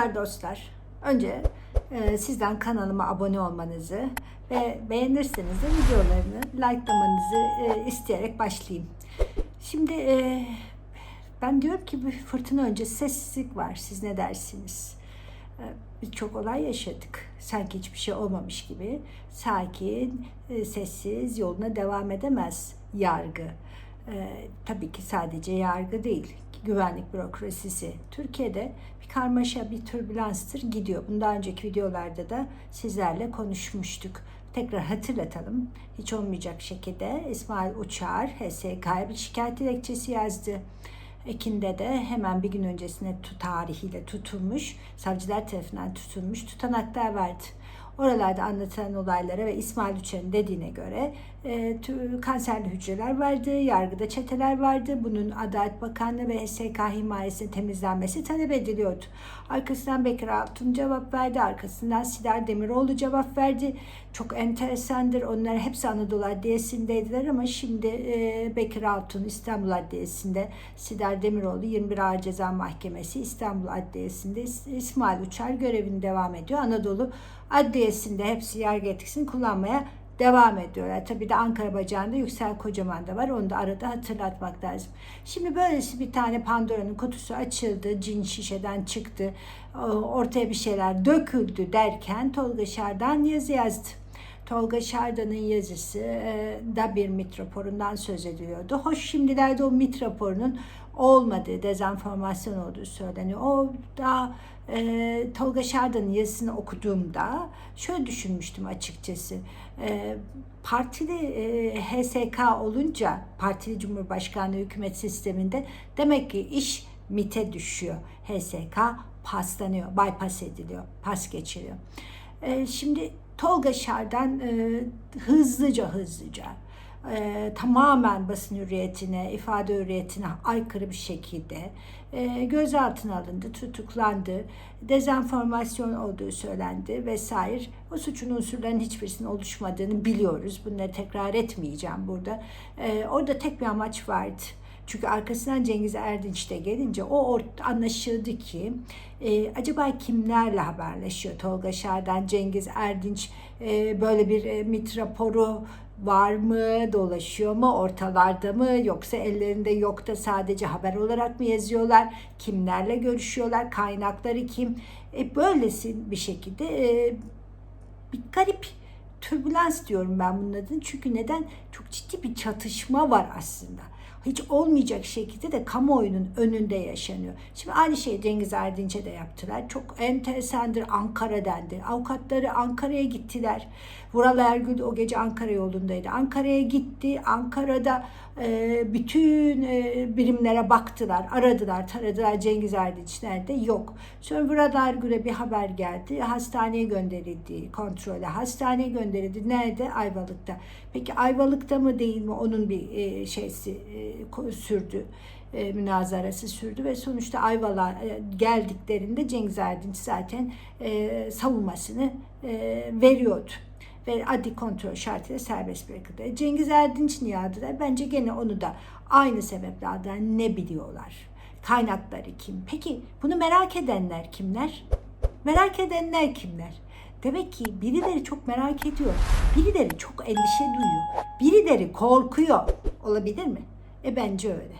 Merhabalar dostlar. Önce e, sizden kanalıma abone olmanızı ve beğenirseniz de videolarını likelamanızı e, isteyerek başlayayım. Şimdi e, ben diyorum ki bir fırtına öncesi sessizlik var. Siz ne dersiniz? E, Biz çok olay yaşadık. Sanki hiçbir şey olmamış gibi. Sakin, e, sessiz yoluna devam edemez yargı. E, tabii ki sadece yargı değil, güvenlik bürokrasisi. Türkiye'de karmaşa, bir türbülanstır gidiyor. Bundan önceki videolarda da sizlerle konuşmuştuk. Tekrar hatırlatalım. Hiç olmayacak şekilde İsmail Uçar HSK'ya bir şikayet dilekçesi yazdı. Ekim'de de hemen bir gün öncesine tarihiyle tutulmuş, savcılar tarafından tutulmuş tutanaklar verdi. Oralarda anlatılan olaylara ve İsmail Uçar'ın dediğine göre e, kanserli hücreler vardı, yargıda çeteler vardı. Bunun Adalet Bakanlığı ve SK himayesinin temizlenmesi talep ediliyordu. Arkasından Bekir Altun cevap verdi, arkasından Sidar Demiroğlu cevap verdi. Çok enteresandır. Onlar hepsi Anadolu Adliyesi'ndeydiler ama şimdi e, Bekir Altun İstanbul Adliyesi'nde, Sidar Demiroğlu 21 Ağır Ceza Mahkemesi İstanbul Adliyesi'nde, İs- İsmail Uçar görevini devam ediyor. Anadolu Adliyesi'nde hepsi yargı etkisini kullanmaya devam ediyorlar. Tabii de Ankara bacağında Yüksel Kocaman da var. Onu da arada hatırlatmak lazım. Şimdi böylesi bir tane Pandora'nın kutusu açıldı. Cin şişeden çıktı. Ortaya bir şeyler döküldü derken Tolga Şardan yazı yazdı. Tolga Şardan'ın yazısı e, da bir MIT söz ediliyordu. Hoş şimdilerde o MIT olmadığı, dezenformasyon olduğu söyleniyor. O da e, Tolga Şardan'ın yazısını okuduğumda şöyle düşünmüştüm açıkçası. E, partili e, HSK olunca, partili Cumhurbaşkanlığı hükümet sisteminde demek ki iş MIT'e düşüyor. HSK paslanıyor, bypass ediliyor, pas geçiliyor. E, şimdi Tolga Şardan e, hızlıca hızlıca e, tamamen basın hürriyetine, ifade hürriyetine aykırı bir şekilde e, gözaltına alındı, tutuklandı, dezenformasyon olduğu söylendi vesaire. O suçun unsurlarının hiçbirisinin oluşmadığını biliyoruz. Bunları tekrar etmeyeceğim burada. E, orada tek bir amaç vardı. Çünkü arkasından Cengiz Erdinç de gelince o anlaşıldı ki e, acaba kimlerle haberleşiyor Tolga Şahin, Cengiz Erdinç e, böyle bir e, MIT raporu var mı, dolaşıyor mu, ortalarda mı yoksa ellerinde yok da sadece haber olarak mı yazıyorlar, kimlerle görüşüyorlar, kaynakları kim, e, böylesi bir şekilde e, bir garip türbülans diyorum ben bunun adını. Çünkü neden? Çok ciddi bir çatışma var aslında. Hiç olmayacak şekilde de kamuoyunun önünde yaşanıyor. Şimdi aynı şeyi Cengiz Erdinç'e de yaptılar. Çok enteresandır Ankara dendi. Avukatları Ankara'ya gittiler. Vural Ergül o gece Ankara yolundaydı. Ankara'ya gitti. Ankara'da e, bütün e, birimlere baktılar, aradılar, taradılar Cengiz Erdinç nerede? Yok. Sonra Vural Ergül'e bir haber geldi. Hastaneye gönderildi kontrole. Hastaneye gönderildi. Nerede? Ayvalık'ta. Peki Ayvalık'ta mı değil mi? Onun bir e, şeysi e, sürdü. E, münazarası sürdü ve sonuçta Ayvalık'a e, geldiklerinde Cengiz Erdinç zaten e, savunmasını e, veriyordu ve adli kontrol şartıyla serbest bırakıldı. E, Cengiz Erdinç niye aldılar? Bence gene onu da aynı sebeple aldılar. Ne biliyorlar? Kaynakları kim? Peki bunu merak edenler kimler? Merak edenler kimler? Demek ki birileri çok merak ediyor. Birileri çok endişe duyuyor. Birileri korkuyor. Olabilir mi? E bence öyle.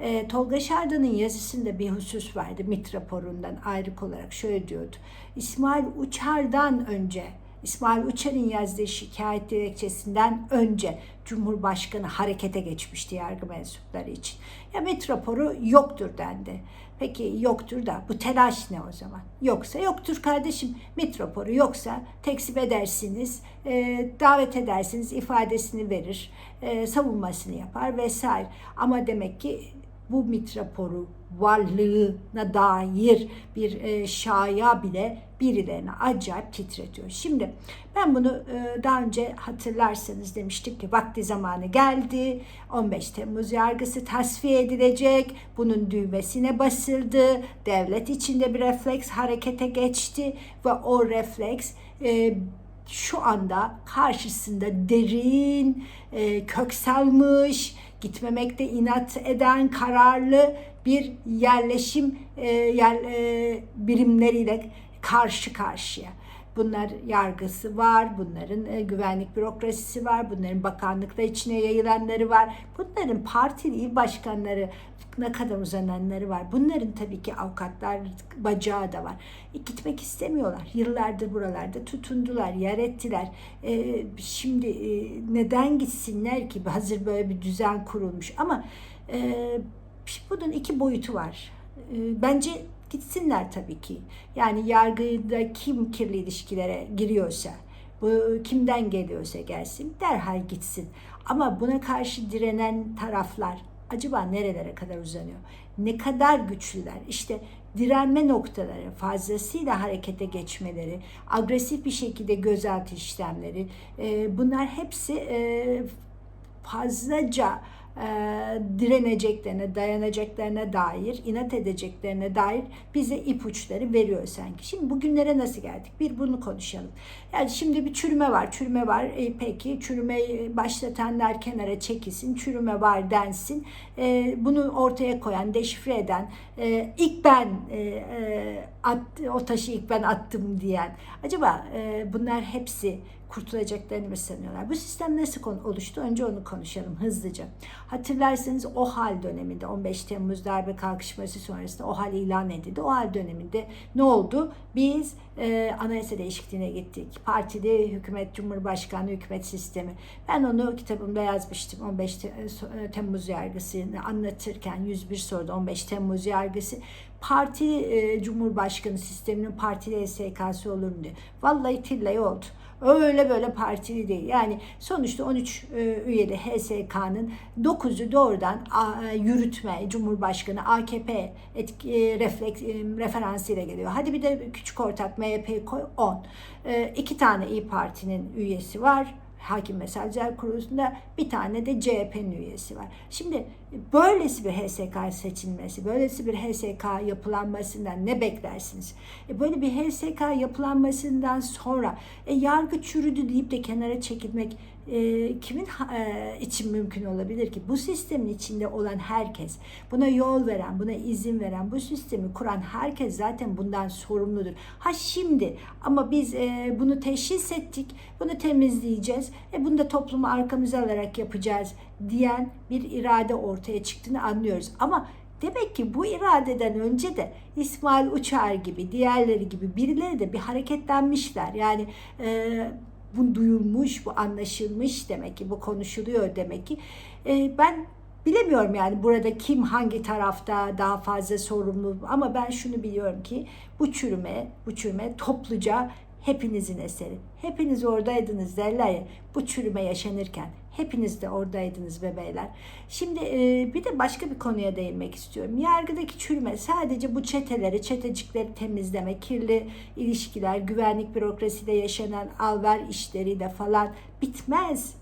E, Tolga Şardan'ın yazısında bir husus vardı MIT raporundan ayrık olarak şöyle diyordu. İsmail Uçar'dan önce İsmail Uçar'ın yazdığı şikayet dilekçesinden önce Cumhurbaşkanı harekete geçmişti yargı mensupları için. Ya MIT raporu yoktur dendi. Peki yoktur da bu telaş ne o zaman? Yoksa yoktur kardeşim. MIT raporu yoksa tekzip edersiniz, e, davet edersiniz, ifadesini verir, e, savunmasını yapar vesaire. Ama demek ki bu MIT raporu varlığına dair bir e, şaya bile birilerini acayip titretiyor. Şimdi ben bunu e, daha önce hatırlarsanız demiştik ki vakti zamanı geldi. 15 Temmuz yargısı tasfiye edilecek. Bunun düğmesine basıldı. Devlet içinde bir refleks harekete geçti ve o refleks e, şu anda karşısında derin, e, kök salmış, gitmemekte inat eden, kararlı bir yerleşim e, yer, e, birimleriyle karşı karşıya. Bunlar yargısı var, bunların e, güvenlik bürokrasisi var, bunların bakanlıkta içine yayılanları var, bunların partili il başkanları ne kadar uzananları var. Bunların tabii ki avukatlar bacağı da var. E, gitmek istemiyorlar. Yıllardır buralarda tutundular, yer ettiler. E, şimdi e, neden gitsinler ki? Hazır böyle bir düzen kurulmuş. Ama e, bunun iki boyutu var. E, bence gitsinler tabii ki. Yani yargıda kim kirli ilişkilere giriyorsa, bu kimden geliyorsa gelsin derhal gitsin. Ama buna karşı direnen taraflar acaba nerelere kadar uzanıyor? Ne kadar güçlüler? İşte direnme noktaları, fazlasıyla harekete geçmeleri, agresif bir şekilde gözaltı işlemleri, e, bunlar hepsi e, fazlaca e, direneceklerine, dayanacaklarına dair, inat edeceklerine dair bize ipuçları veriyor sanki. Şimdi bugünlere nasıl geldik? Bir bunu konuşalım. Yani şimdi bir çürüme var, çürüme var. E, peki çürümeyi başlatanlar kenara çekilsin, çürüme var densin. E, bunu ortaya koyan, deşifre eden, e, ilk ben e, e, at, o taşı ilk ben attım diyen. Acaba e, bunlar hepsi kurtulacaklarını mı sanıyorlar? Bu sistem nasıl oluştu? Önce onu konuşalım hızlıca. Hatırlarsanız o hal döneminde 15 Temmuz darbe kalkışması sonrasında o hal ilan edildi. O hal döneminde ne oldu? Biz e, anayasa değişikliğine gittik. Partili hükümet, cumhurbaşkanlığı hükümet sistemi. Ben onu kitabımda yazmıştım. 15 Temmuz yargısını anlatırken 101 soruda 15 Temmuz yargısı partili e, cumhurbaşkanı sisteminin partili SK'sı olur mu diye. Vallahi tillahi oldu. Öyle böyle partili değil. Yani sonuçta 13 e, üyeli HSK'nın 9'u doğrudan e, yürütme, Cumhurbaşkanı, AKP etki, e, refleks, referansıyla geliyor. Hadi bir de küçük ortak MHP koy 10. E, iki tane İyi Parti'nin üyesi var Hakim ve Savcılar Kurulu'nda bir tane de CHP'nin üyesi var. Şimdi böylesi bir HSK seçilmesi, böylesi bir HSK yapılanmasından ne beklersiniz? E böyle bir HSK yapılanmasından sonra e, yargı çürüdü deyip de kenara çekilmek e, kimin e, için mümkün olabilir ki? Bu sistemin içinde olan herkes, buna yol veren, buna izin veren, bu sistemi kuran herkes zaten bundan sorumludur. Ha şimdi ama biz e, bunu teşhis ettik, bunu temizleyeceğiz, e, bunu da toplumu arkamıza alarak yapacağız diyen bir irade ortaya çıktığını anlıyoruz. Ama Demek ki bu iradeden önce de İsmail Uçar gibi, diğerleri gibi birileri de bir hareketlenmişler. Yani e, bu duyulmuş, bu anlaşılmış demek ki, bu konuşuluyor demek ki. E, ben bilemiyorum yani burada kim hangi tarafta daha fazla sorumlu ama ben şunu biliyorum ki bu çürüme, bu çürüme topluca hepinizin eseri. Hepiniz oradaydınız derler ya bu çürüme yaşanırken. Hepiniz de oradaydınız bebeyler. Şimdi e, bir de başka bir konuya değinmek istiyorum. Yargıdaki çürüme sadece bu çeteleri, çetecikleri temizleme, kirli ilişkiler, güvenlik bürokraside yaşanan alver işleriyle falan bitmez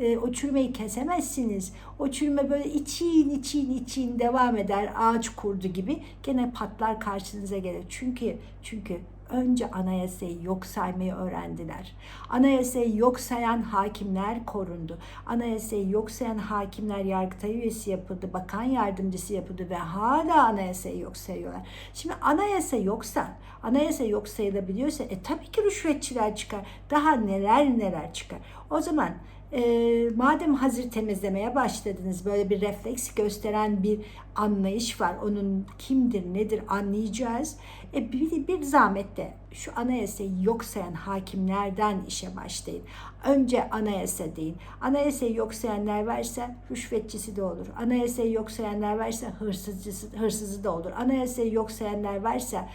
e, o çürümeyi kesemezsiniz. O çürüme böyle için için için devam eder ağaç kurdu gibi gene patlar karşınıza gelir. Çünkü çünkü önce anayasayı yok saymayı öğrendiler. Anayasayı yok sayan hakimler korundu. Anayasayı yok sayan hakimler yargıtay üyesi yapıldı, bakan yardımcısı yapıldı ve hala anayasayı yok sayıyorlar. Şimdi anayasa yoksa, anayasa yok sayılabiliyorsa e tabii ki rüşvetçiler çıkar. Daha neler neler çıkar. O zaman e, madem hazır temizlemeye başladınız böyle bir refleks gösteren bir anlayış var. Onun kimdir nedir anlayacağız. E, bir, bir zahmette şu anayasayı yok sayan hakimlerden işe başlayın. Önce anayasa deyin. Anayasayı yok sayanlar varsa rüşvetçisi de olur. Anayasayı yok sayanlar varsa hırsızcısı, hırsızı da olur. Anayasayı yok sayanlar varsa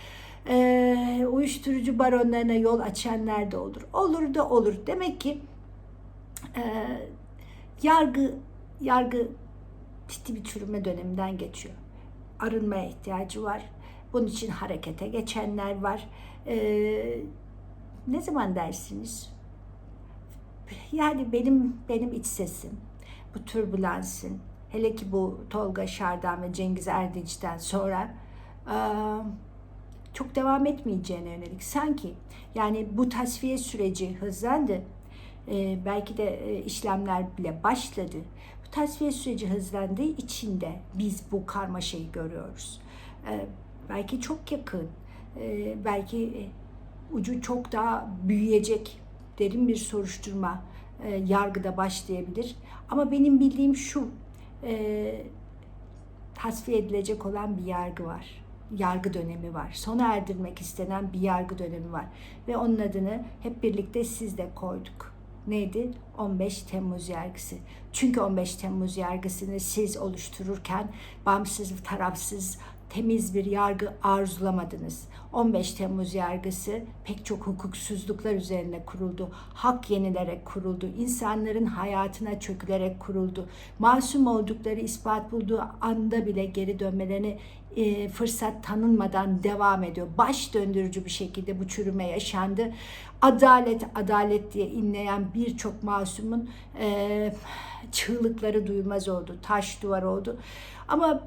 e, uyuşturucu baronlarına yol açanlar da olur. Olur da olur. Demek ki e, yargı yargı ciddi bir çürüme döneminden geçiyor. Arınmaya ihtiyacı var. Bunun için harekete geçenler var. E, ne zaman dersiniz? Yani benim benim iç sesim, bu türbülansın, hele ki bu Tolga Şardan ve Cengiz Erdinç'ten sonra e, çok devam etmeyeceğine yönelik. Sanki yani bu tasfiye süreci hızlandı. Ee, belki de e, işlemler bile başladı. Bu tasfiye süreci hızlandığı için de biz bu karmaşayı görüyoruz. Ee, belki çok yakın, e, belki e, ucu çok daha büyüyecek derin bir soruşturma yargıda başlayabilir. Ama benim bildiğim şu, tasfiye edilecek olan bir yargı var. Yargı dönemi var. Sona erdirmek istenen bir yargı dönemi var. Ve onun adını hep birlikte siz de koyduk. Neydi? 15 Temmuz yargısı. Çünkü 15 Temmuz yargısını siz oluştururken bağımsız, tarafsız, temiz bir yargı arzulamadınız. 15 Temmuz yargısı pek çok hukuksuzluklar üzerine kuruldu. Hak yenilerek kuruldu. insanların hayatına çökülerek kuruldu. Masum oldukları ispat bulduğu anda bile geri dönmelerine e, fırsat tanınmadan devam ediyor. Baş döndürücü bir şekilde bu çürüme yaşandı. Adalet, adalet diye inleyen birçok masumun e, çığlıkları duyulmaz oldu. Taş duvar oldu. Ama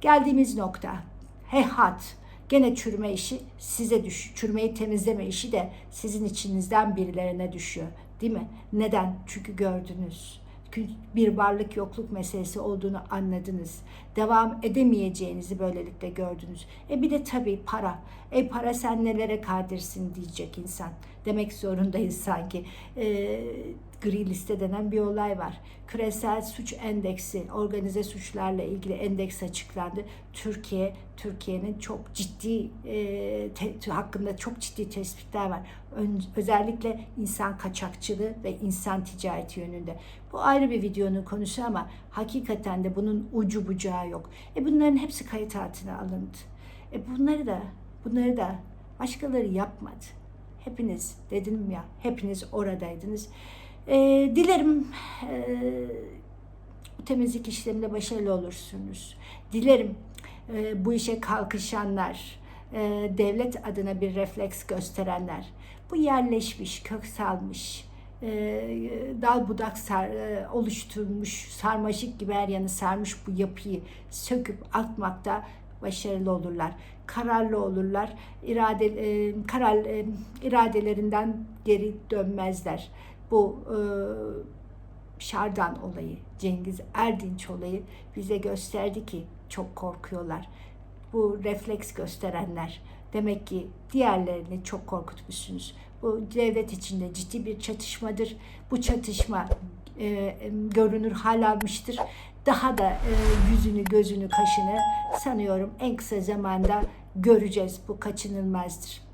Geldiğimiz nokta hehat gene çürüme işi size düş. Çürümeyi temizleme işi de sizin içinizden birilerine düşüyor. Değil mi? Neden? Çünkü gördünüz. Bir varlık yokluk meselesi olduğunu anladınız. Devam edemeyeceğinizi böylelikle gördünüz. E bir de tabii para. E para sen nelere kadirsin diyecek insan. Demek zorundayız sanki. E, gri liste denen bir olay var. Küresel suç endeksi, organize suçlarla ilgili endeks açıklandı. Türkiye, Türkiye'nin çok ciddi e, te, hakkında çok ciddi tespitler var. Ön, özellikle insan kaçakçılığı ve insan ticareti yönünde. Bu ayrı bir videonun konusu ama hakikaten de bunun ucu bucağı yok. E bunların hepsi kayıt altına alındı. E bunları da bunları da başkaları yapmadı. Hepiniz dedim ya, hepiniz oradaydınız. E, dilerim e, temizlik işleminde başarılı olursunuz. Dilerim e, bu işe kalkışanlar, e, devlet adına bir refleks gösterenler, bu yerleşmiş, kök salmış, e, dal budak sar, e, oluşturmuş, sarmaşık gibi her yanı sarmış bu yapıyı söküp atmakta başarılı olurlar. Kararlı olurlar. İrade, e, karar, e, iradelerinden geri dönmezler. Bu e, Şardan olayı, Cengiz Erdinç olayı bize gösterdi ki çok korkuyorlar. Bu refleks gösterenler demek ki diğerlerini çok korkutmuşsunuz. Bu devlet içinde ciddi bir çatışmadır. Bu çatışma e, görünür hal almıştır. Daha da e, yüzünü, gözünü, kaşını sanıyorum en kısa zamanda göreceğiz. Bu kaçınılmazdır.